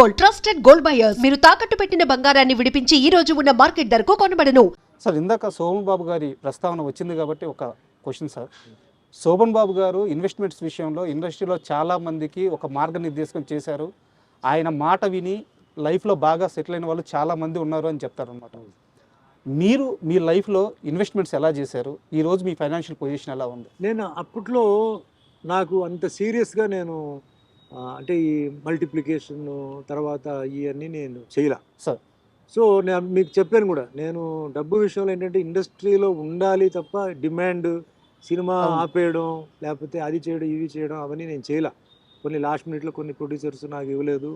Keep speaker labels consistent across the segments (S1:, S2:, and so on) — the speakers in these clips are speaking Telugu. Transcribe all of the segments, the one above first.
S1: Gold trusted gold buyers. మీరు తాకట్టు పెట్టిన బంగారాన్ని విడిపించి ఈ రోజు ఉన్న మార్కెట్ ధరకు కొనబడను.
S2: సార్ ఇందాక శోభన్ బాబు గారి ప్రస్తావన వచ్చింది కాబట్టి ఒక క్వశ్చన్ సార్. శోభన్ బాబు గారు ఇన్వెస్ట్మెంట్స్ విషయంలో ఇండస్ట్రీలో చాలా మందికి ఒక మార్గనిర్దేశం చేశారు. ఆయన మాట విని లైఫ్లో బాగా సెటిల్ అయిన వాళ్ళు చాలా మంది ఉన్నారు అని చెప్తారు అనమాట మీరు మీ లైఫ్లో ఇన్వెస్ట్మెంట్స్ ఎలా చేశారు? ఈ రోజు మీ ఫైనాన్షియల్ పొజిషన్ ఎలా ఉంది?
S3: నేను అప్పట్లో నాకు అంత సీరియస్గా నేను అంటే ఈ మల్టిప్లికేషన్ తర్వాత ఇవన్నీ నేను చేయలే.
S2: సార్.
S3: సో నేను మీకు చెప్పాను కూడా నేను డబ్బు విషయంలో ఏంటంటే ఇండస్ట్రీలో ఉండాలి తప్ప డిమాండ్ సినిమా. ఆపేయడం లేకపోతే అది చేయడం ఇవి చేయడం అవన్నీ నేను చేయలే. కొన్ని లాస్ట్ మినిట్లో కొన్ని ప్రొడ్యూసర్స్ నాకు ఇవ్వలేదు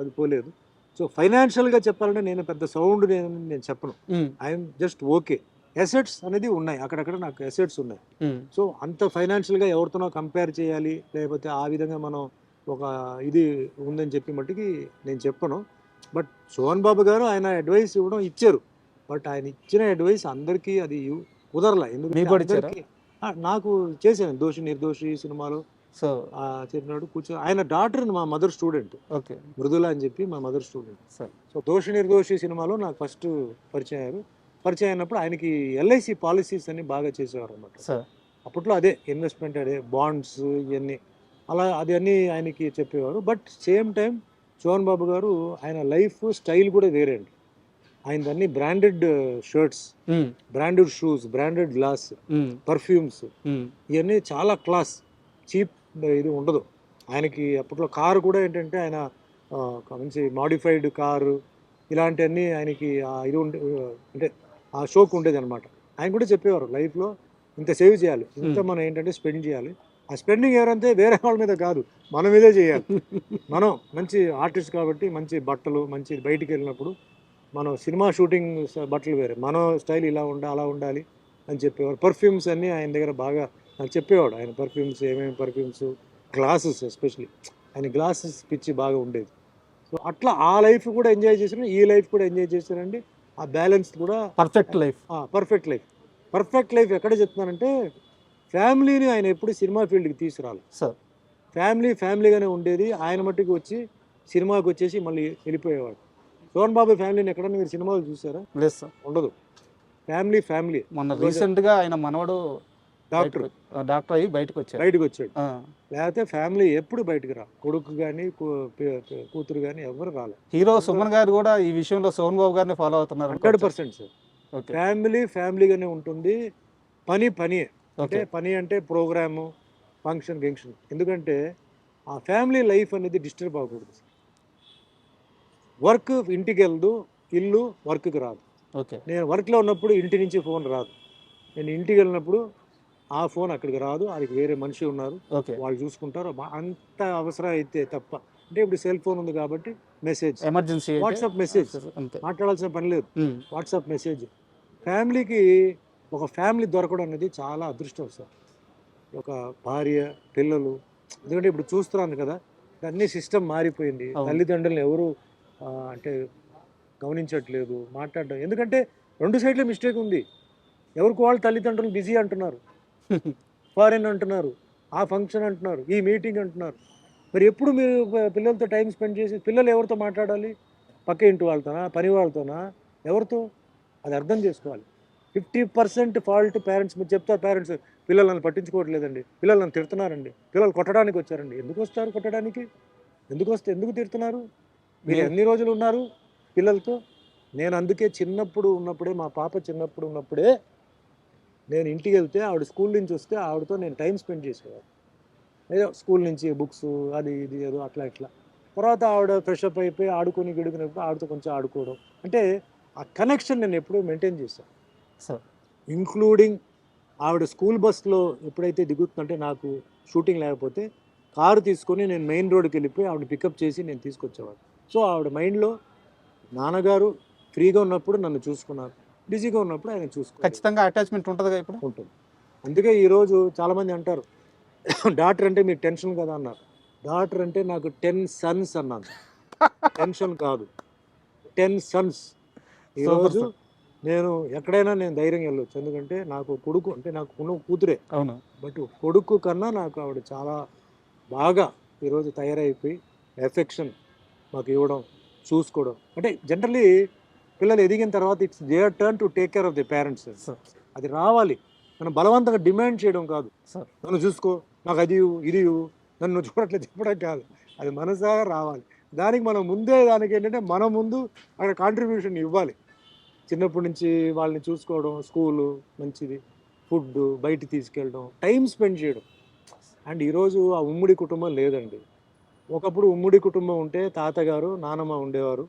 S3: అది పోలేదు. సో ఫైనాన్షియల్గా చెప్పాలంటే నేను పెద్ద సౌండ్ నేను నేను చెప్పను. I'm just okay. ఎసెట్స్ అనేది ఉన్నాయి అక్కడక్కడ నాకు ఎసెట్స్ ఉన్నాయి. సో అంత ఫైనాన్షియల్గా ఎవరితోనో కంపేర్ చేయాలి లేకపోతే ఆ విధంగా మనం ఒక ఇది ఉందని చెప్పి మట్టుకి నేను చెప్పను. బట్ సోహన్ బాబు గారు ఆయన అడ్వైస్ ఇవ్వడం ఇచ్చారు. బట్ ఆయన ఇచ్చిన అడ్వైస్ అందరికీ అది కుదరలే. ఎందుకంటే నాకు చేశాను. దోషి నిర్దోషి సినిమాలో
S2: సో
S3: చెప్పినాడు కూర్చో ఆయన డాక్టర్ మా మదర్ స్టూడెంట్
S2: ఓకే.
S3: మృదుల అని చెప్పి మా mother student
S2: sir.
S3: So Doshi Nirdoshi సినిమాలో నాకు ఫస్ట్ పరిచయం అయ్యారు. పరిచయం అయినప్పుడు ఆయనకి ఎల్ఐసి పాలసీస్ అని బాగా చేసేవారు అన్నమాట
S2: సార్.
S3: అప్పట్లో అదే ఇన్వెస్ట్మెంట్ అదే బాండ్స్ ఇవన్నీ. అలా అది అన్నీ ఆయనకి చెప్పేవారు. But same time Chohan Babu garu ఆయన లైఫ్ స్టైల్ కూడా వేరే అండి ఆయన అన్ని branded shirts branded shoes branded glass perfumes ఇవన్నీ చాలా క్లాస్ చీప్ ఇది ఉండదు. ఆయనకి అప్పట్లో కారు కూడా ఏంటంటే ఆయన మంచి మాడిఫైడ్ కారు ఇలాంటివన్నీ ఆయనకి ఇది ఉండే అంటే ఆ షోక్ ఉండేది అనమాట ఆయన కూడా చెప్పేవారు లైఫ్లో ఇంత సేవ్ చేయాలి. ఇంత. మనం ఏంటంటే స్పెండ్ చేయాలి. ఆ స్పెండింగ్ ఎవరంటే వేరే వాళ్ళ మీద కాదు మన మీదే చేయాలి. మనం మంచి ఆర్టిస్ట్ కాబట్టి మంచి బట్టలు మంచి బయటికి వెళ్ళినప్పుడు మనం సినిమా షూటింగ్ బట్టలు వేరే. మన స్టైల్ ఇలా ఉండాలి అలా ఉండాలి అని చెప్పేవారు పర్ఫ్యూమ్స్ అన్నీ ఆయన దగ్గర బాగా నాకు చెప్పేవాడు. ఆయన పర్ఫ్యూమ్స్ ఏమేమి పర్ఫ్యూమ్స్ గ్లాసెస్ ఎస్పెషలీ ఆయన గ్లాసెస్ పిచ్చి బాగా ఉండేది. సో అట్లా ఆ లైఫ్ కూడా ఎంజాయ్ చేశాను ఈ లైఫ్ కూడా ఎంజాయ్ చేశానండి ఆ బ్యాలెన్స్ కూడా
S2: perfect life
S3: perfect life perfect life ఎక్కడ చెప్తున్నానంటే ఫ్యామిలీని ఆయన ఎప్పుడు సినిమా ఫీల్డ్కి తీసుకురాలి
S2: సార్.
S3: ఫ్యామిలీ ఫ్యామిలీగానే ఉండేది. ఆయన మట్టుకు వచ్చి సినిమాకి వచ్చేసి మళ్ళీ వెళ్ళిపోయేవాడు. సోహన్ బాబు ఫ్యామిలీని ఎక్కడన్నా మీరు సినిమాలు చూసారా?
S2: లేదు సార్.
S3: ఉండదు. Family family.
S2: మొన్న
S3: రోజు-
S2: రీసెంట్గా ఆయన మనవడు
S3: డాక్టర్.
S2: డాక్టర్ అయ్యి బయటకు వచ్చారు
S3: బయటకు వచ్చాడు. లేకపోతే ఫ్యామిలీ ఎప్పుడు బయటకు రా కొడుకు కానీ కూతురు కానీ ఎవరు రాలే
S2: హీరో సుమన్ గారు కూడా ఈ విషయంలో సోహన్ బాబు గారిని ఫాలో అవుతున్నారు
S3: హండ్రెడ్ పర్సెంట్ సార్. ఫ్యామిలీ ఫ్యామిలీగానే ఉంటుంది. పని పని అంటే పని అంటే ప్రోగ్రాము ఫంక్షన్ గంక్షన్. ఎందుకంటే ఆ ఫ్యామిలీ లైఫ్ అనేది డిస్టర్బ్ అవ్వకూడదు. వర్క్ ఇంటికి వెళ్దు ఇల్లు వర్క్కి రాదు.
S2: ఓకే.
S3: నేను వర్క్లో ఉన్నప్పుడు ఇంటి నుంచి ఫోన్ రాదు. నేను ఇంటికి వెళ్ళినప్పుడు ఆ ఫోన్ అక్కడికి రాదు. అది వేరే మనిషి ఉన్నారు.
S2: ఓకే.
S3: వాళ్ళు చూసుకుంటారు. అంత అవసరం అయితే తప్ప. అంటే ఇప్పుడు సెల్ ఫోన్ ఉంది కాబట్టి మెసేజ్.
S2: Emergency
S3: WhatsApp message. మాట్లాడాల్సిన పని లేదు. WhatsApp message. ఫ్యామిలీకి ఒక ఫ్యామిలీ దొరకడం అనేది చాలా అదృష్టం సార్. ఒక భార్య పిల్లలు ఎందుకంటే ఇప్పుడు చూస్తున్నాను కదా అన్ని సిస్టమ్ మారిపోయింది. తల్లిదండ్రులను ఎవరు అంటే గమనించట్లేదు మాట్లాడడం. ఎందుకంటే రెండు సైడ్ల మిస్టేక్ ఉంది. ఎవరికి వాళ్ళు తల్లిదండ్రులు బిజీ అంటున్నారు. ఫారెన్ అంటున్నారు. ఆ ఫంక్షన్ అంటున్నారు. ఈ మీటింగ్ అంటున్నారు. మరి ఎప్పుడు మీరు పిల్లలతో టైం స్పెండ్ చేసి పిల్లలు ఎవరితో మాట్లాడాలి? పక్క ఇంటి వాళ్ళతోనా? పని వాళ్ళతోనా? ఎవరితో? అది అర్థం చేసుకోవాలి. ఫిఫ్టీ పర్సెంట్ ఫాల్ట్ పేరెంట్స్ మీరు చెప్తారు పేరెంట్స్ పిల్లలు నన్ను పట్టించుకోవట్లేదండి. పిల్లలు నన్ను తిడుతున్నారండి. పిల్లలు కొట్టడానికి వచ్చారండి. ఎందుకు వస్తారు కొట్టడానికి? ఎందుకు వస్తే ఎందుకు తిడుతున్నారు? మీరు
S2: నేను-
S3: ఎన్ని రోజులు ఉన్నారు పిల్లలతో? నేను అందుకే చిన్నప్పుడు ఉన్నప్పుడే మా పాప చిన్నప్పుడు ఉన్నప్పుడే నేను ఇంటికి వెళ్తే ఆవిడ స్కూల్ నుంచి వస్తే ఆవిడతో నేను టైం స్పెండ్ చేసేవాడు ఏదో స్కూల్ నుంచి బుక్స్ అది ఇది ఏదో అట్లా ఇట్లా. తర్వాత ఆవిడ ఫ్రెష్ అప్ అయిపోయి ఆడుకొని గిడుకున్నప్పుడు ఆవిడతో కొంచెం ఆడుకోవడం. అంటే ఆ కనెక్షన్ నేను ఎప్పుడూ మెయింటైన్ చేశాను ఇంక్లూడింగ్ ఆవిడ స్కూల్ బస్లో ఎప్పుడైతే దిగుతుందంటే నాకు షూటింగ్ లేకపోతే కారు తీసుకొని నేను మెయిన్ రోడ్కి వెళ్ళిపోయి ఆవిడ పికప్ చేసి నేను తీసుకొచ్చేవాడు సో ఆవిడ మైండ్లో నాన్నగారు ఫ్రీగా ఉన్నప్పుడు నన్ను చూసుకున్నారు. బిజీగా ఉన్నప్పుడు ఆయన చూసుకున్నారు
S2: ఖచ్చితంగా అటాచ్మెంట్ ఉంటుందిగా ఇప్పుడు?
S3: ఉంటుంది. అందుకే ఈరోజు చాలామంది అంటారు డాక్టర్ అంటే మీకు టెన్షన్ కదా అన్నారు. డాక్టర్ అంటే నాకు టెన్ సన్స్ అన్నాను. టెన్షన్ కాదు. Ten sons. ఈరోజు. నేను ఎక్కడైనా నేను ధైర్యంగా వెళ్ళొచ్చు. ఎందుకంటే నాకు కొడుకు అంటే నాకు ఉన్న కూతురే.
S2: అవును.
S3: బట్ కొడుకు కన్నా నాకు ఆవిడ చాలా బాగా ఈరోజు తయారైపోయి ఎఫెక్షన్ మాకు ఇవ్వడం చూసుకోవడం. అంటే జనరలీ పిల్లలు ఎదిగిన తర్వాత it's their turn to take care of the parents. అది రావాలి. మనం బలవంతంగా డిమాండ్ చేయడం కాదు.
S2: సార్.
S3: నన్ను చూసుకో నాకు అది ఇది నన్ను చూడట్లేదు చెప్పడం కాదు. అది మనసాగా రావాలి. దానికి మనం ముందే దానికి ఏంటంటే మనం ముందు అక్కడ కాంట్రిబ్యూషన్ ఇవ్వాలి. చిన్నప్పటి నుంచి వాళ్ళని చూసుకోవడం స్కూలు మంచిది. ఫుడ్ బయట తీసుకెళ్ళడం టైం స్పెండ్ చేయడం. అండ్ ఈరోజు ఆ ఉమ్మడి కుటుంబం లేదండి. ఒకప్పుడు ఉమ్మడి కుటుంబం ఉంటే తాతగారు నానమ్మ ఉండేవారు.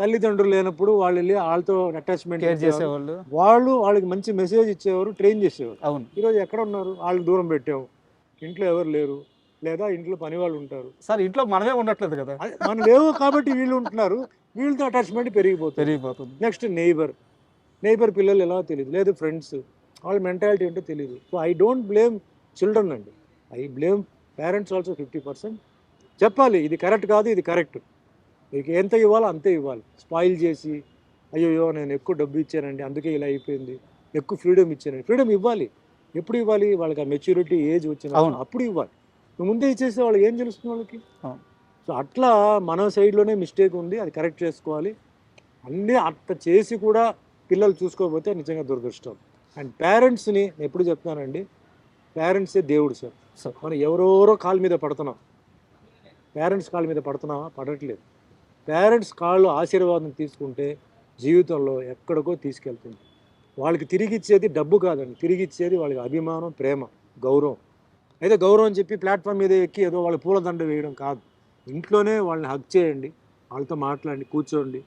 S3: తల్లిదండ్రులు లేనప్పుడు వాళ్ళు వెళ్ళి వాళ్ళతో అటాచ్మెంట్
S2: చేసేవాళ్ళు.
S3: వాళ్ళు వాళ్ళకి మంచి మెసేజ్ ఇచ్చేవారు ట్రైన్ చేసేవారు.
S2: అవును.
S3: ఈరోజు ఎక్కడ ఉన్నారు? వాళ్ళు దూరం పెట్టాము ఇంట్లో ఎవరు లేరు. లేదా ఇంట్లో పని వాళ్ళు ఉంటారు.
S2: సార్ ఇంట్లో మనమే ఉండట్లేదు కదా.
S3: మనం లేవు కాబట్టి వీళ్ళు ఉంటున్నారు. వీళ్ళతో అటాచ్మెంట్ పెరిగిపోతుంది.
S2: పెరిగిపోతుంది.
S3: నెక్స్ట్ నైబర్ నైబర్ పిల్లలు ఎలా తెలియదు లేదు ఫ్రెండ్స్ వాళ్ళ మెంటాలిటీ ఏంటో తెలియదు so I don't blame children అండి. I blame parents also fifty percent చెప్పాలి ఇది కరెక్ట్ కాదు ఇది కరెక్ట్ మీకు ఎంత ఇవ్వాలో అంతే ఇవ్వాలి. స్పాయిల్ చేసి అయ్యో నేను ఎక్కువ డబ్బు ఇచ్చానండి అందుకే ఇలా అయిపోయింది. ఎక్కువ ఫ్రీడమ్ ఇచ్చానండి. ఫ్రీడమ్ ఇవ్వాలి. ఎప్పుడు ఇవ్వాలి? వాళ్ళకి ఆ మెచ్యూరిటీ ఏజ్ వచ్చిన. అప్పుడు ఇవ్వాలి. నువ్వు ముందే ఇచ్చేస్తే వాళ్ళకి ఏం తెలుస్తుంది వాళ్ళకి. సో అట్లా మన సైడ్లోనే మిస్టేక్ ఉంది అది కరెక్ట్ చేసుకోవాలి. అన్నీ అట్ట చేసి కూడా పిల్లలు చూసుకోకపోతే నిజంగా దురదృష్టం. అండ్ పేరెంట్స్ని నేను ఎప్పుడు చెప్తున్నానండి పేరెంట్సే దేవుడు సార్.
S2: సార్.
S3: మనం ఎవరెవరో కాళ్ళ మీద పడుతున్నాం. పేరెంట్స్ కాళ్ళ మీద పడుతున్నామా? పడట్లేదు. పేరెంట్స్ కాళ్ళు ఆశీర్వాదం తీసుకుంటే జీవితంలో ఎక్కడికో తీసుకెళ్తుంది. వాళ్ళకి తిరిగి ఇచ్చేది డబ్బు కాదండి తిరిగి ఇచ్చేది వాళ్ళకి అభిమానం ప్రేమ గౌరవం. అయితే గౌరవం చెప్పి ప్లాట్ఫామ్ మీద ఎక్కి ఏదో వాళ్ళ పూలదండ వేయడం కాదు. ఇంట్లోనే వాళ్ళని హక్ చేయండి వాళ్ళతో మాట్లాడండి కూర్చోండి.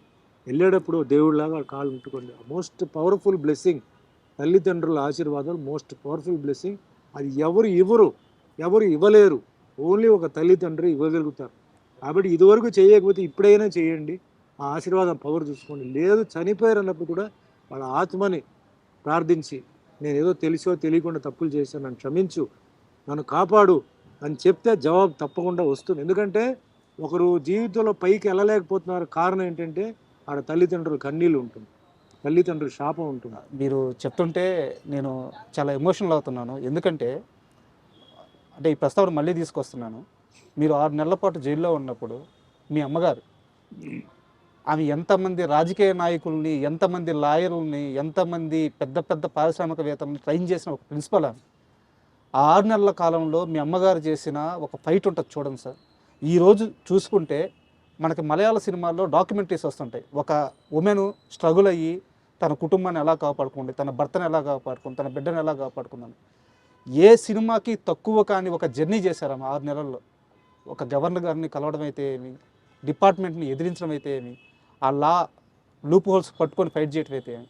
S3: వెళ్ళేటప్పుడు దేవుడిలాగా వాళ్ళ కాళ్ళు ముట్టుకోండి. మోస్ట్ పవర్ఫుల్ బ్లెస్సింగ్ తల్లిదండ్రుల ఆశీర్వాదాలు మోస్ట్ పవర్ఫుల్ బ్లెస్సింగ్ అది ఎవరు ఇవ్వరు ఎవరు ఇవ్వలేరు. ఓన్లీ ఒక తల్లిదండ్రి ఇవ్వగలుగుతారు. కాబట్టి ఇదివరకు చేయకపోతే ఇప్పుడైనా చేయండి. ఆ ఆశీర్వాదం పవర్ చూసుకోండి. లేదు చనిపోయారు అన్నప్పుడు కూడా వాళ్ళ ఆత్మని ప్రార్థించి నేను ఏదో తెలిసో తెలియకుండా తప్పులు చేశాను నన్ను క్షమించు నన్ను కాపాడు అని చెప్తే జవాబు తప్పకుండా వస్తుంది. ఎందుకంటే ఒకరు జీవితంలో పైకి వెళ్ళలేకపోతున్నారు కారణం ఏంటంటే ఆడ తల్లిదండ్రుల కన్నీళ్ళు ఉంటుంది. తల్లిదండ్రుల శాపం ఉంటుంది.
S2: మీరు చెప్తుంటే నేను చాలా ఎమోషనల్ అవుతున్నాను. ఎందుకంటే అంటే ఈ ప్రస్తావన మళ్ళీ తీసుకొస్తున్నాను. మీరు ఆరు నెలల పాటు జైల్లో ఉన్నప్పుడు మీ అమ్మగారు ఆమె ఎంతమంది రాజకీయ నాయకుల్ని ఎంతమంది లాయర్లని ఎంతమంది పెద్ద పెద్ద పారిశ్రామికవేత్తలను ట్రైన్ చేసిన ఒక ప్రిన్సిపల్ ఆమె. ఆ ఆరు నెలల కాలంలో మీ అమ్మగారు చేసిన ఒక ఫైట్ ఉంటుంది చూడండి సార్. ఈరోజు చూసుకుంటే మనకి మలయాళ సినిమాల్లో డాక్యుమెంటరీస్ వస్తుంటాయి. ఒక ఉమెన్ స్ట్రగుల్ అయ్యి తన కుటుంబాన్ని ఎలా కాపాడుకుంది తన భర్తను ఎలా కాపాడుకుంది తన బిడ్డను ఎలా కాపాడుకుందని ఏ సినిమాకి తక్కువ కాని ఒక జర్నీ చేశారు ఆమె ఆరు నెలల్లో? ఒక గవర్నర్ గారిని కలవడం అయితే ఏమి? డిపార్ట్మెంట్ని ఎదిరించడం అయితే ఏమి? ఆ లా లూప్ హోల్స్ పట్టుకొని ఫైట్ చేయడం అయితే ఏమి?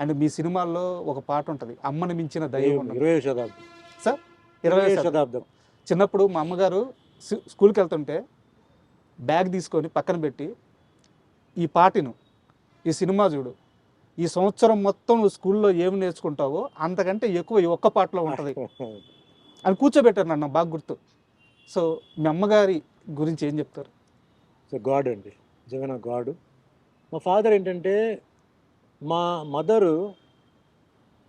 S2: అండ్ మీ సినిమాల్లో ఒక పాట ఉంటుంది అమ్మని మించిన దైవం
S3: ఇరవై శతాబ్దం.
S2: సార్ ఇరవై శాతం.
S3: శతాబ్దం.
S2: చిన్నప్పుడు మా అమ్మగారు స్కూల్కి వెళ్తుంటే బ్యాగ్ తీసుకొని పక్కన పెట్టి ఈ పాటను ఈ సినిమా చూడు. ఈ సంవత్సరం మొత్తం నువ్వు స్కూల్లో ఏమి నేర్చుకుంటావో అంతకంటే ఎక్కువ ఈ ఒక్క పాటలో ఉంటుంది. అని కూర్చోబెట్టారు నన్ను బాగా గుర్తు. సో మీ అమ్మగారి గురించి ఏం చెప్తారు?
S3: సో గాడ్ అండి. జగన్ గాడ్. మా ఫాదర్ ఏంటంటే మా మదరు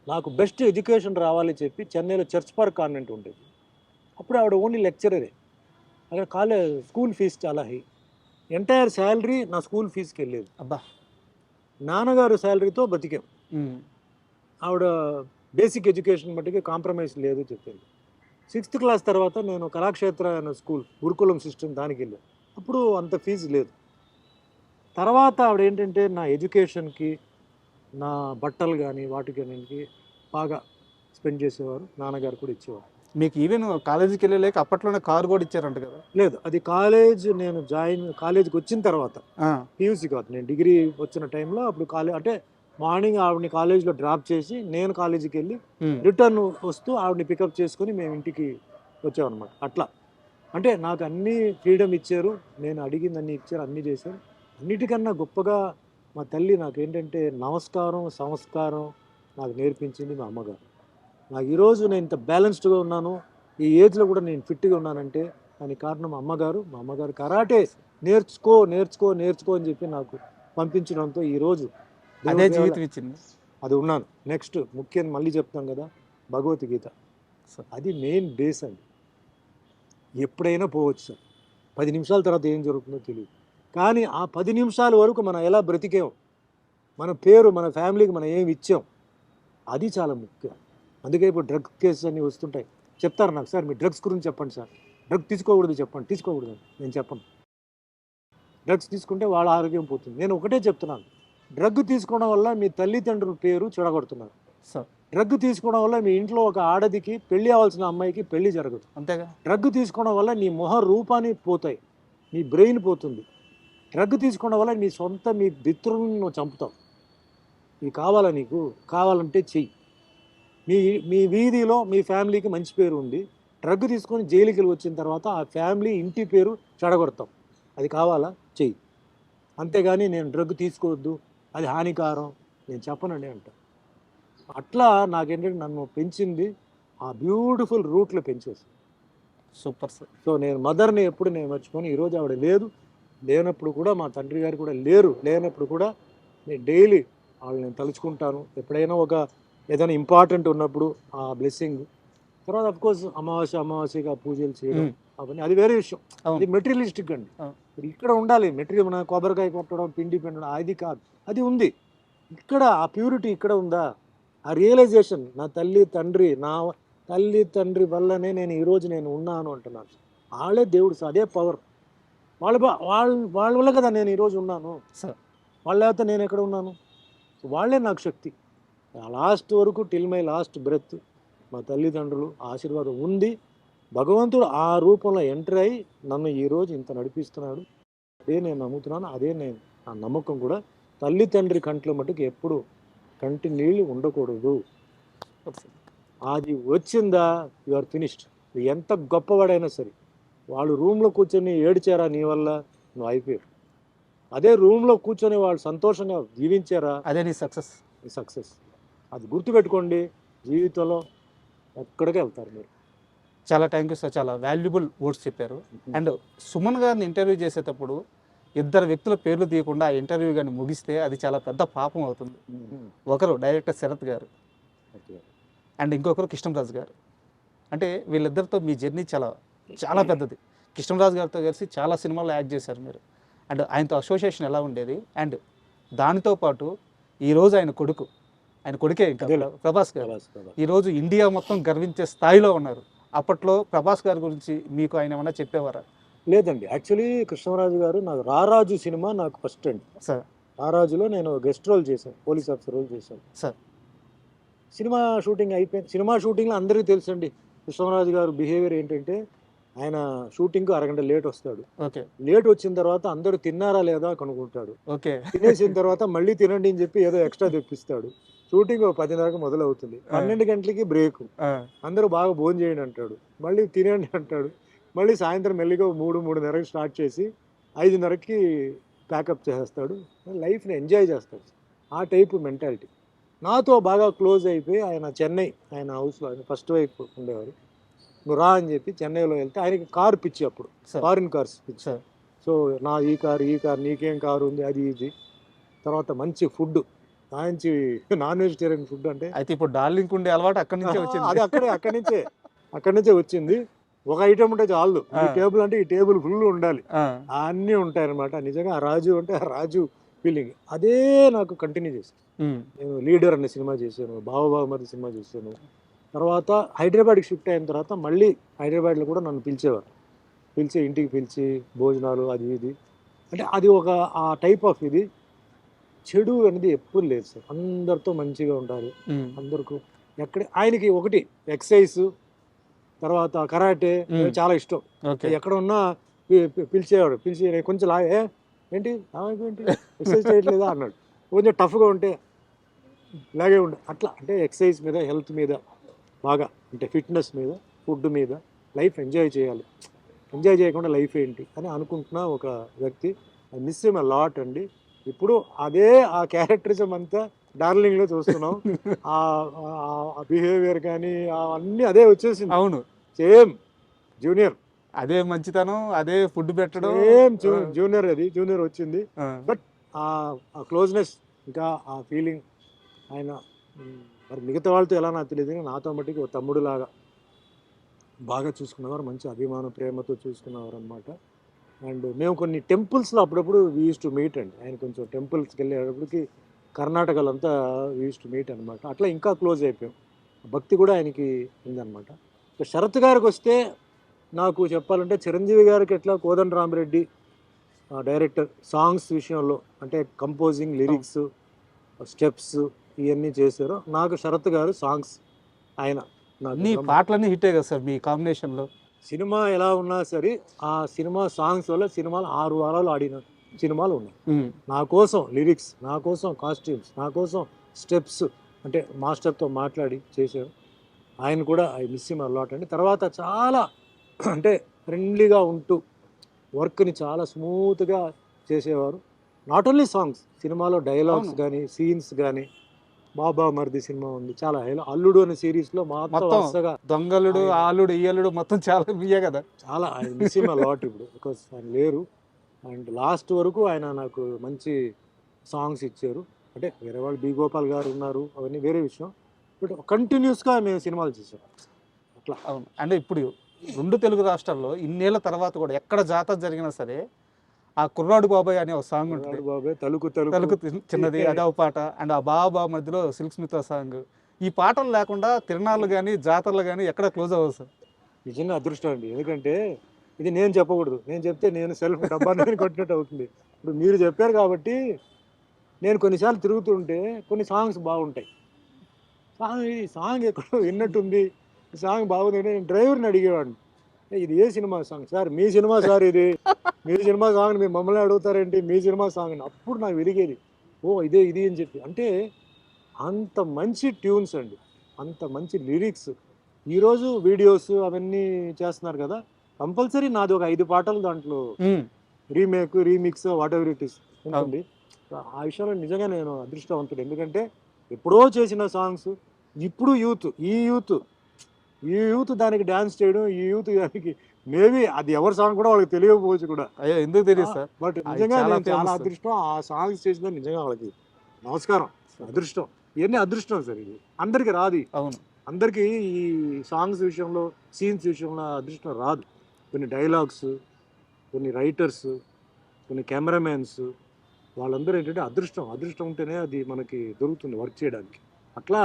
S3: నాకు బెస్ట్ ఎడ్యుకేషన్ రావాలి చెప్పి చెన్నైలో చర్చ్ పార్క్ కాన్వెంట్ ఉండేది. అప్పుడు ఆవిడ ఓన్లీ లెక్చరరే. అక్కడ కాలేజ్ స్కూల్ ఫీజు చాలా హై. ఎంటైర్ శాలరీ నా స్కూల్ ఫీజుకి వెళ్ళేది.
S2: అబ్బా.
S3: నాన్నగారు శాలరీతో బతికాం. ఆవిడ బేసిక్ ఎడ్యుకేషన్ మట్టుకి కాంప్రమైజ్ లేదు చెప్పింది. సిక్స్త్ క్లాస్ తర్వాత నేను కళాక్షేత్ర అనే స్కూల్ గురుకులం సిస్టమ్ దానికి వెళ్ళాను. అప్పుడు అంత ఫీజు లేదు. తర్వాత ఆవిడ ఏంటంటే నా ఎడ్యుకేషన్కి నా బట్టలు కానీ వాటికి బాగా స్పెండ్ చేసేవారు. నాన్నగారు కూడా ఇచ్చేవారు.
S2: మీకు ఈవెన్ కాలేజీకి వెళ్ళలేక అప్పట్లోనే కారు కూడా ఇచ్చారంట కదా?
S3: లేదు అది కాలేజ్ నేను జాయిన్ కాలేజీకి వచ్చిన తర్వాత పీయూసీ కాదు నేను డిగ్రీ వచ్చిన టైంలో అప్పుడు కాలేజ్ అంటే మార్నింగ్ ఆవిడని కాలేజ్లో డ్రాప్ చేసి నేను కాలేజీకి వెళ్ళి రిటర్న్ వస్తూ ఆవిడని పికప్ చేసుకొని మేము ఇంటికి వచ్చామన్నమాట అట్లా. అంటే నాకు అన్ని ఫ్రీడమ్ ఇచ్చారు నేను అడిగింది అన్ని ఇచ్చారు అన్నీ చేశారు. అన్నిటికన్నా గొప్పగా మా తల్లి నాకు ఏంటంటే నమస్కారం సంస్కారం నాకు నేర్పించింది మా అమ్మగారు. నాకు ఈరోజు నేను ఇంత బ్యాలెన్స్డ్గా ఉన్నాను ఈ ఏజ్లో కూడా నేను ఫిట్గా ఉన్నానంటే దానికి కారణం మా అమ్మగారు మా అమ్మగారు కరాటే నేర్చుకో నేర్చుకో నేర్చుకో అని చెప్పి నాకు పంపించడంతో ఈరోజు
S2: అదే జీవితం ఇచ్చింది
S3: అది ఉన్నాను. నెక్స్ట్ ముఖ్యంగా మళ్ళీ చెప్తాం కదా భగవద్గీత. అది మెయిన్ బేస్ అండి. ఎప్పుడైనా పోవచ్చు సార్. పది నిమిషాల తర్వాత ఏం జరుగుతుందో తెలియదు. కానీ ఆ పది నిమిషాల వరకు మనం ఎలా బ్రతికాం మన పేరు మన ఫ్యామిలీకి మనం ఏమి ఇచ్చాం అది చాలా ముఖ్యం. అందుకే ఇప్పుడు డ్రగ్ కేసెస్ అన్నీ వస్తుంటాయి. చెప్తారు నాకు సార్ మీ డ్రగ్స్ గురించి చెప్పండి సార్. డ్రగ్ తీసుకోకూడదు చెప్పండి తీసుకోకూడదు నేను చెప్పను. డ్రగ్స్ తీసుకుంటే వాళ్ళ ఆరోగ్యం పోతుంది. నేను ఒకటే చెప్తున్నాను. డ్రగ్ తీసుకోవడం వల్ల మీ తల్లిదండ్రుల పేరు చెడగొడుతున్నారు.
S2: సార్.
S3: డ్రగ్ తీసుకోవడం వల్ల మీ ఇంట్లో ఒక ఆడదికి పెళ్ళి అవ్వాల్సిన అమ్మాయికి పెళ్ళి జరగదు.
S2: అంతేగా?
S3: డ్రగ్ తీసుకోవడం వల్ల నీ మొహ రూపాన్ని పోతాయి. నీ బ్రెయిన్ పోతుంది. డ్రగ్ తీసుకోవడం వల్ల నీ సొంత మీ మిత్రులను చంపుతావు. ఇది కావాలా నీకు? కావాలంటే చెయ్యి. మీ మీ వీధిలో మీ ఫ్యామిలీకి మంచి పేరు ఉంది డ్రగ్ తీసుకొని జైలుకి వెళ్ళి వచ్చిన తర్వాత ఆ ఫ్యామిలీ ఇంటి పేరు చెడగొడతాం. అది కావాలా? చెయ్యి. అంతేగాని నేను డ్రగ్ తీసుకోవద్దు అది హానికారం నేను చెప్పనండి అంట అట్లా నాకేంటంటే నన్ను పెంచింది ఆ బ్యూటిఫుల్ రూట్లో పెంచేసి.
S2: Super sir.
S3: సో నేను మదర్ని ఎప్పుడు నేను మర్చిపోను ఈరోజు ఆవిడ లేదు లేనప్పుడు కూడా మా తండ్రి గారు కూడా లేరు లేనప్పుడు కూడా నేను డైలీ వాళ్ళని నేను తలుచుకుంటాను. ఎప్పుడైనా ఒక ఏదైనా ఇంపార్టెంట్ ఉన్నప్పుడు ఆ బ్లెస్సింగ్ తర్వాత అఫ్ కోర్స్ అమావాస్య అమావాస్యగా పూజలు చేయడం అవన్నీ అది వేరే విషయం. అది మెటీరియలిస్టిక్ అండి. ఇక్కడ ఉండాలి మెటీరియల్ మన కొబ్బరికాయ కొట్టడం పిండి పిండడం అది కాదు. అది ఉంది. ఇక్కడ ఆ ప్యూరిటీ ఇక్కడ ఉందా? ఆ రియలైజేషన్ నా తల్లి తండ్రి నా తల్లి తండ్రి వల్లనే నేను ఈరోజు నేను ఉన్నాను అంటున్నాను వాళ్ళే దేవుడు సార్ అదే పవర్ వాళ్ళ వాళ్ళ వాళ్ళ వల్ల కదా నేను ఈరోజు ఉన్నాను.
S2: సార్.
S3: వాళ్ళ లేకపోతే నేను ఎక్కడ ఉన్నాను? వాళ్ళే నాకు శక్తి. లాస్ట్ వరకు టిల్ మై లాస్ట్ బ్రెత్ మా తల్లిదండ్రులు ఆశీర్వాదం ఉంది. భగవంతుడు ఆ రూపంలో ఎంటర్ అయ్యి నన్ను ఈరోజు ఇంత నడిపిస్తున్నాడు. అదే నేను నమ్ముతున్నాను. అదే నేను ఆ నమ్మకం కూడా తల్లి తండ్రి కంట్లో మటుకు ఎప్పుడు కంటి నీళ్ళు ఉండకూడదు. అది వచ్చిందా? You are finished. ఎంత గొప్పవాడైనా సరే వాళ్ళు రూమ్లో కూర్చొని ఏడ్చారా నీ వల్ల? నువ్వు అయిపోయావు. అదే రూమ్లో కూర్చొని వాళ్ళు సంతోషంగా జీవించారా?
S2: అదే నీ సక్సెస్.
S3: సక్సెస్. అది గుర్తుపెట్టుకోండి జీవితంలో ఎక్కడికి వెళ్తారు మీరు.
S2: చాలా థ్యాంక్ యూ సార్ చాలా వాల్యుబుల్ వర్డ్స్ చెప్పారు. అండ్ సుమన్ గారిని ఇంటర్వ్యూ చేసేటప్పుడు ఇద్దరు వ్యక్తుల పేర్లు తీయకుండా ఆ ఇంటర్వ్యూ కానీ ముగిస్తే అది చాలా పెద్ద పాపం అవుతుంది. ఒకరు డైరెక్టర్ శరత్ గారు. అండ్ ఇంకొకరు కృష్ణరాజు గారు. అంటే వీళ్ళిద్దరితో మీ జర్నీ చాలా చాలా పెద్దది. కృష్ణరాజు గారితో కలిసి చాలా సినిమాల్లో యాక్ట్ చేశారు మీరు. అండ్ ఆయనతో అసోసియేషన్ ఎలా ఉండేది? అండ్ దానితో పాటు ఈరోజు ఆయన కొడుకు ఆయన కొడుకే ఇంకా. ప్రభాస్ గారు. ఈరోజు ఇండియా మొత్తం గర్వించే స్థాయిలో ఉన్నారు. అప్పట్లో ప్రభాస్ గారి గురించి మీకు ఆయన ఏమన్నా చెప్పేవారా?
S3: లేదండి. యాక్చువల్లీ కృష్ణరాజు గారు నాకు రారాజు సినిమా నాకు ఫస్ట్ అండి.
S2: సార్.
S3: రారాజులో నేను గెస్ట్ రోల్ చేశాను. పోలీస్ ఆఫీసర్ రోల్ చేశాను.
S2: సార్.
S3: సినిమా షూటింగ్ అయిపోయింది. సినిమా షూటింగ్లో అందరికీ తెలుసండి. కృష్ణరాజు గారు బిహేవియర్ ఏంటంటే ఆయన షూటింగ్ అరగంట లేట్ వస్తాడు.
S2: ఓకే.
S3: లేట్ వచ్చిన తర్వాత అందరూ తిన్నారా లేదా కనుక్కుంటాడు.
S2: ఓకే.
S3: తినేసిన తర్వాత మళ్ళీ తినండి అని చెప్పి ఏదో ఎక్స్ట్రా తెప్పిస్తాడు. షూటింగ్ పదిన్నరకు మొదలవుతుంది. పన్నెండు గంటలకి బ్రేక్. అందరూ బాగా భోజనం చేయండి అంటాడు. మళ్ళీ తినండి అంటాడు. మళ్ళీ సాయంత్రం మెల్లిగా మూడు మూడున్నరకి స్టార్ట్ చేసి ఐదున్నరకి ప్యాకప్ చేసేస్తాడు. లైఫ్ని ఎంజాయ్ చేస్తాడు. ఆ టైపు మెంటాలిటీ. నాతో బాగా క్లోజ్ అయిపోయి ఆయన చెన్నై ఆయన హౌస్లో ఆయన ఫస్ట్ వైఫ్ ఉండేవారు. నువ్వు రా అని చెప్పి చెన్నైలో వెళ్తే ఆయనకి కారు పిచ్చి అప్పుడు. ఫారిన్ కార్స్ పిచ్చి. సో నా ఈ కారు ఈ కారు నీకేం కారు ఉంది అది ఇది. తర్వాత మంచి ఫుడ్ మంచి నాన్ వెజిటేరియన్ ఫుడ్ అంటే
S2: అయితే ఇప్పుడు డార్లింగ్ ఉండే అలవాటు అక్కడి నుంచే
S3: ఆ, అది
S2: వచ్చింది.
S3: అక్కడే అక్కడి నుంచే. అక్కడి నుంచే వచ్చింది. ఒక ఐటమ్ ఉంటే చాలు. ఈ. టేబుల్ అంటే ఈ టేబుల్ ఫుల్ ఉండాలి. అన్నీ ఉంటాయి అనమాట నిజంగా ఆ రాజు అంటే ఆ రాజు ఫీలింగ్ అదే నాకు కంటిన్యూ చేశాను
S2: ఉమ్,
S3: నేను లీడర్ అనే సినిమా చేశాను. బావబావమరి సినిమా చేశాను. తర్వాత హైదరాబాద్కి షిఫ్ట్ అయిన తర్వాత మళ్ళీ హైదరాబాద్లో కూడా నన్ను పిలిచేవారు. పిలిచి ఇంటికి పిలిచి భోజనాలు అది ఇది. అంటే అది ఒక ఆ టైప్ ఆఫ్ ఇది. చెడు అనేది ఎప్పుడు లేదు సార్. అందరితో మంచిగా ఉండాలి అందరికీ ఎక్కడ ఆయనకి ఒకటి ఎక్సైజ్ తర్వాత కరాటే. చాలా ఇష్టం. ఎక్కడ ఉన్నా పిలిచేవాడు. పిలిచి "నేను కొంచెం లా ఏంటి? ఏంటి? ఎక్సర్సైజ్ చేయట్లేదా? అన్నాడు. కొంచెం టఫ్గా ఉంటే ఇలాగే ఉండే. అట్లా అంటే ఎక్సర్సైజ్ మీద హెల్త్ మీద బాగా అంటే ఫిట్నెస్ మీద ఫుడ్ మీద లైఫ్ ఎంజాయ్ చేయాలి. ఎంజాయ్ చేయకుండా లైఫ్ ఏంటి అని అనుకుంటున్న ఒక వ్యక్తి. ఐ మిస్ ఎమ్ లాట్ అండి. ఇప్పుడు అదే ఆ క్యారెక్టరిజం అంతా డార్లింగ్లో చూస్తున్నాం. ఆ బిహేవియర్ కానీ అన్నీ అదే వచ్చేసింది.
S2: అవును.
S3: Same junior.
S2: అదే మంచితనం అదే ఫుడ్ పెట్టడం.
S3: సేమ్ జూనియర్ అది జూనియర్ వచ్చింది.
S2: ఆ,
S3: ఆ క్లోజ్నెస్ ఇంకా ఆ ఫీలింగ్ ఆయన మరి మిగతా వాళ్ళతో ఎలా నాకు తెలియదు కానీ నాతో మట్టుకి ఒక తమ్ముడు లాగా బాగా చూసుకున్నవారు మంచి అభిమాన ప్రేమతో చూసుకున్నవారు అనమాట అండ్ మేము కొన్ని టెంపుల్స్లో అప్పుడప్పుడు వీ యూస్ టు మీట్ అండి. ఆయన కొంచెం టెంపుల్స్కి వెళ్ళేటప్పటికి కర్ణాటకలో అంతా వీ యూస్ టు మీట్ అనమాట అట్లా ఇంకా క్లోజ్ అయిపోయాం. భక్తి కూడా ఆయనకి ఉందన్నమాట. ఇక శరత్ గారికి వస్తే నాకు చెప్పాలంటే చిరంజీవి గారికి ఎట్లా కోదండ రామిరెడ్డి డైరెక్టర్ సాంగ్స్ విషయంలో అంటే కంపోజింగ్ లిరిక్స్ స్టెప్స్ ఇవన్నీ చేశారు. నాకు శరత్ గారు సాంగ్స్ ఆయన బ్రహ్మ-
S2: పాటలన్నీ హిట్టే కదా సార్ మీ కాంబినేషన్లో?
S3: సినిమా ఎలా ఉన్నా సరే ఆ సినిమా సాంగ్స్ వల్ల సినిమాలు ఆరు వారాలు ఆడిన సినిమాలు ఉన్నాయి. నా కోసం లిరిక్స్ నా కోసం కాస్ట్యూమ్స్ నా కోసం స్టెప్స్ అంటే మాస్టర్తో మాట్లాడి చేశారు. ఆయన కూడా ఐ మిస్ హిమ్ అలాట్ అండి. తర్వాత చాలా అంటే ఫ్రెండ్లీగా ఉంటూ వర్క్ని చాలా స్మూత్గా చేసేవారు. నాట్ ఓన్లీ సాంగ్స్ సినిమాలో డైలాగ్స్. కానీ సీన్స్ కానీ బాబా మరిది సినిమా ఉంది. చాలా హైలో అల్లుడు అనే సిరీస్లో మాత్రం
S2: మొత్తం. దొంగలుడు ఆలుడు ఇయ్యలుడు మొత్తం చాలా బియ్యే కదా?
S3: చాలా ఆయన హిమ్ లాట్ ఇప్పుడు. బికాస్ ఆయన లేరు. అండ్ లాస్ట్ వరకు ఆయన నాకు మంచి సాంగ్స్ ఇచ్చారు. అంటే వేరే వాళ్ళు బి గోపాల్ గారు ఉన్నారు అవన్నీ వేరే విషయం. బట్ కంటిన్యూస్గా మేము సినిమాలు చేసాం. అట్లా.
S2: అవును. అంటే ఇప్పుడు రెండు తెలుగు రాష్ట్రాల్లో ఇన్నేళ్ళ తర్వాత కూడా ఎక్కడ జాతర జరిగినా సరే ఆ కుర్రాడు బాబాయ్ అనే ఒక సాంగ్ ఉంటుంది.
S3: బాబాయ్ తలుకు
S2: తలుకు. చిన్నది అదే ఒక పాట అండ్ ఆ బాబా మధ్యలో సిల్క్ స్మిత సాంగ్. ఈ పాటలు లేకుండా తిరణాలు కానీ జాతరలు కానీ ఎక్కడ క్లోజ్ అవ్వదు సార్.
S3: నిజంగా అదృష్టం అండి. ఎందుకంటే ఇది నేను చెప్పకూడదు. నేను చెప్తే నేను సెల్ఫ్ డబ్బా నేను కొట్టినట్టు అవుతుంది. ఇప్పుడు మీరు చెప్పారు కాబట్టి నేను కొన్నిసార్లు తిరుగుతుంటే కొన్ని సాంగ్స్ బాగుంటాయి. సాంగ్ ఈ సాంగ్ ఎక్కడో విన్నట్టుంది. ఈ సాంగ్ బాగుంది నేను డ్రైవర్ని అడిగేవాడిని. "ఏ, ఇది ఏ సినిమా సాంగ్? సార్ మీ సినిమా సార్ ఇది. మీ సినిమా సాంగ్ మీరు మమ్మల్ని అడుగుతారేంటి? మీ సినిమా సాంగ్ అప్పుడు నాకు వెలిగేది. ఓ ఇదే ఇది అని చెప్పి. అంటే అంత మంచి ట్యూన్స్ అండి. అంత మంచి లిరిక్స్. ఈరోజు వీడియోస్ అవన్నీ చేస్తున్నారు కదా కంపల్సరీ నాది ఒక ఐదు పాటలు దాంట్లో remake remix whatever it is ఉంటుంది ఆ విషయంలో నిజంగా నేను అదృష్టవంతుడు. ఎందుకంటే ఎప్పుడో చేసిన సాంగ్స్ ఇప్పుడు యూత్ ఈ యూత్ ఈ యూత్ దానికి డ్యాన్స్ చేయడం ఈ యూత్ దానికి మేబీ అది ఎవరి సాంగ్ కూడా వాళ్ళకి తెలియకపోవచ్చు కూడా.
S2: అయ్యో ఎందుకు తెలియదు సార్?
S3: బట్ నిజంగా
S2: చాలా
S3: నేను చాలా
S2: famous.
S3: అదృష్టం. ఆ సాంగ్స్ చేసిన నిజంగా వాళ్ళకి నమస్కారం అదృష్టం. ఇవన్నీ అదృష్టం సార్ ఇది అందరికి రాదు.
S2: అవును.
S3: అందరికీ ఈ సాంగ్స్ విషయంలో సీన్స్ విషయంలో అదృష్టం రాదు. కొన్ని డైలాగ్స్ కొన్ని రైటర్స్ కొన్ని కెమెరామెన్స్ వాళ్ళందరూ ఏంటంటే అదృష్టం. అదృష్టం ఉంటేనే అది మనకి దొరుకుతుంది వర్క్ చేయడానికి. అట్లా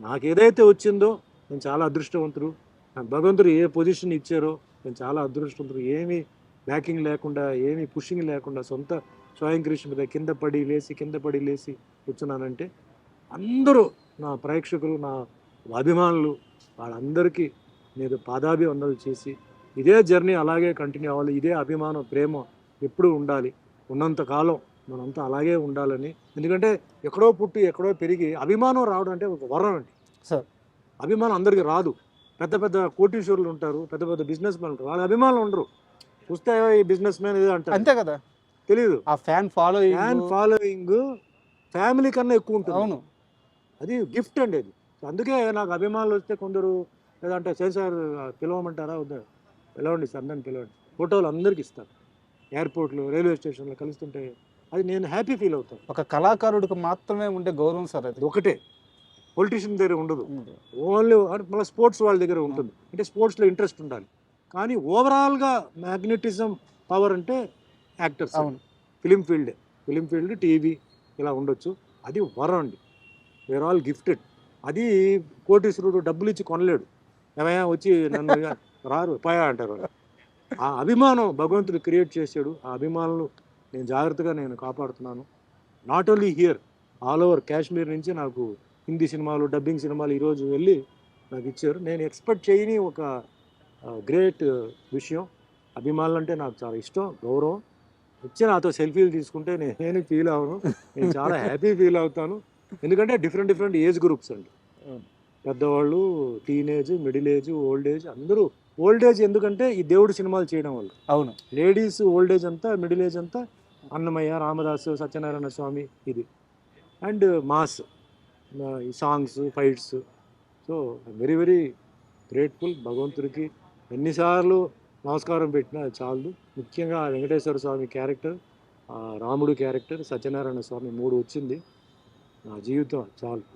S3: నాకు ఏదైతే వచ్చిందో నేను చాలా అదృష్టవంతుడు. నాకు భగవంతుడు ఏ పొజిషన్ ఇచ్చారో నేను చాలా అదృష్టవంతుడు. ఏమీ బ్యాకింగ్ లేకుండా ఏమీ పుషింగ్ లేకుండా సొంత స్వయం కృషి మీద కింద పడి లేచి కింద పడి లేచి కూర్చున్నానంటే అందరూ నా ప్రేక్షకులు నా అభిమానులు వాళ్ళందరికీ నేను పాదాభివందనలు చేసి ఇదే జర్నీ అలాగే కంటిన్యూ అవ్వాలి. ఇదే అభిమానం ప్రేమ ఎప్పుడూ ఉండాలి. ఉన్నంతకాలం మనంతా అలాగే ఉండాలని. ఎందుకంటే ఎక్కడో పుట్టి ఎక్కడో పెరిగి అభిమానం రావడం అంటే ఒక వరం అండి.
S2: సార్. అభిమానం
S3: అందరికీ రాదు. పెద్ద పెద్ద కోటీశ్వరులు ఉంటారు పెద్ద పెద్ద బిజినెస్ మ్యాన్ ఉంటారు. వాళ్ళ అభిమానులు ఉండరు. చూస్తే ఈ బిజినెస్ మ్యాన్ ఏదో అంటారు.
S2: అంతే కదా?
S3: తెలియదు
S2: ఆ fan follow
S3: fan following family కన్నా ఎక్కువ ఉంటుంది.
S2: అవును.
S3: అది గిఫ్ట్ అండి అది. అందుకే నాకు అభిమానులు వస్తే కొందరు లేదంటే సార్ సార్ పిలవమంటారా? వద్దా? పిలవండి సార్ నన్ను పిలవండి. ఫోటోలు అందరికి ఇస్తారు. ఎయిర్పోర్ట్లో రైల్వే స్టేషన్లో కలుస్తుంటే అది నేను హ్యాపీ ఫీల్ అవుతాను.
S2: ఒక కళాకారుడికి మాత్రమే ఉండే గౌరవం సార్ అది
S3: ఒకటే. పొలిటీషియన్ దగ్గర ఉండదు. ఓన్లీ మళ్ళీ స్పోర్ట్స్ వాళ్ళ దగ్గర ఉంటుంది. అంటే స్పోర్ట్స్లో ఇంట్రెస్ట్ ఉండాలి. కానీ ఓవరాల్గా మ్యాగ్నెటిజం పవర్ అంటే యాక్టర్స్
S2: అవును.
S3: Film field film field TV ఇలా ఉండొచ్చు. అది వరం అండి. వేర్ ఆల్ గిఫ్టెడ్ అది కోటీశ్వరుడు డబ్బులు ఇచ్చి కొనలేడు. ఏమయ్యా వచ్చి నన్ను రారు పాయా అంటారు. ఆ అభిమానం భగవంతుడు క్రియేట్ చేశాడు. ఆ అభిమానులు నేను జాగ్రత్తగా నేను కాపాడుతున్నాను. Not only here all over Kashmir నుంచి నాకు హిందీ సినిమాలు డబ్బింగ్ సినిమాలు ఈరోజు వెళ్ళి నాకు ఇచ్చారు. నేను ఎక్స్పెక్ట్ చేయని ఒక గ్రేట్ విషయం. అభిమానులు అంటే నాకు చాలా ఇష్టం గౌరవం. వచ్చి నాతో సెల్ఫీలు తీసుకుంటే నేను నేను ఫీల్ అవను నేను చాలా హ్యాపీ ఫీల్ అవుతాను. ఎందుకంటే డిఫరెంట్ డిఫరెంట్ ఏజ్ గ్రూప్స్ అండి. పెద్దవాళ్ళు teenage middle age old age అందరూ ఓల్డ్ ఏజ్ ఎందుకంటే ఈ దేవుడు సినిమాలు చేయడం వల్ల.
S2: అవును.
S3: లేడీస్ ఓల్డ్ ఏజ్ అంతా మిడిల్ ఏజ్ అంతా అన్నమయ్య రామదాసు సత్యనారాయణ స్వామి ఇది. And mass. ఈ songs fights so very very grateful భగవంతుడికి. ఎన్నిసార్లు నమస్కారం పెట్టినా చాలు ముఖ్యంగా వెంకటేశ్వర స్వామి క్యారెక్టర్ రాముడు క్యారెక్టర్ సత్యనారాయణ స్వామి మూడు వచ్చింది. నా జీవితం చాలు.